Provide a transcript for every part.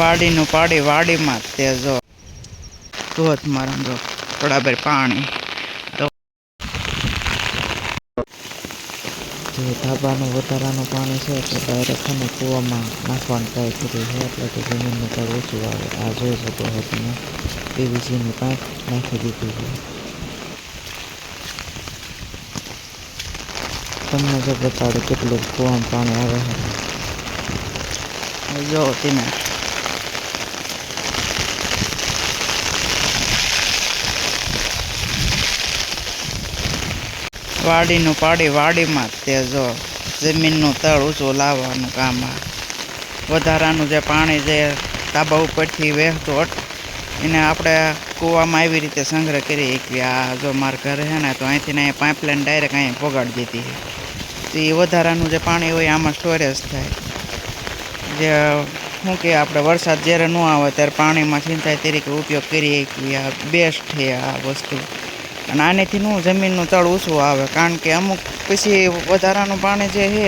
વાડીનું પાડી વાડીમાં તે જો. ધોધ મારા જો બરાબર પાણી. તો ધાબાનું વધારાનું પાણી છે તો ડાયરેક્ટ છે ને કૂવામાં નાખવાનું ટ્રાય કર્યું છે એટલે કે જમીનનું તળ ઓછું આવે. આ જોઈ શકો છો તમે. પીવીસીની પાઇપ નાખી દીધી છે. તમને જો બતાડું કેટલું કૂવામાં પાણી આવે છે. જો તમે. વાડીનું પાડી વાડીમાં જ તે જો જમીનનું તળ ઊંચું લાવવાનું કામ આ. વધારાનું જે પાણી જે ધાબા ઉપરથી વહેતું એને આપણે કૂવામાં આવી રીતે સંગ્રહ કરી શકીએ. આ જો મારા ઘરે છે ને, તો અહીંથી ને પાઇપલાઇન ડાયરેક્ટ અહીં પોગાડી દીધી છે. તો એ વધારાનું જે પાણી હોય આમાં સ્ટોરેજ થાય. જે શું કે આપણે વરસાદ જ્યારે ન આવે ત્યારે પાણીમાં સિંચાઈ તરીકે ઉપયોગ કરી શકીએ. આ બેસ્ટ છે આ વસ્તુ. અને આનેથી નું જમીનનું તળ ઓછું આવે, કારણ કે અમુક પછી વધારાનું પાણી જે છે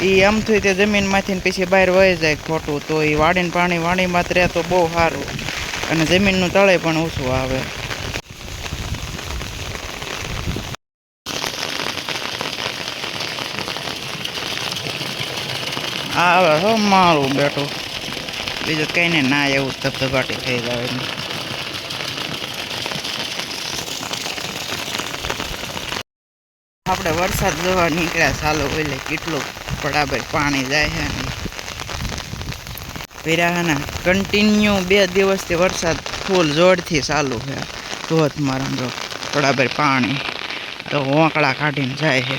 એ આમ થયું તે જમીનમાંથી પછી બહાર વહી જાય ખોટું. તો એ વાડીને પાણી વાડીમાં રહે તો બહુ સારું. અને જમીનનું તળે પણ ઓછું આવે. આવે હો મારું બેટું. બીજું કંઈ નહીં ના એવું ધબધબાટી થઈ જાય આપણે વરસાદ જોવા નીકળ્યા, ચાલો એટલે કેટલું બરાબર પાણી જાય છે અને પેલા કન્ટિન્યુ બે દિવસથી વરસાદ ફૂલ જોરથી ચાલુ છે. ધોધ મારા જો બરાબર પાણી તો હોંકળા કાઢીને જાય છે.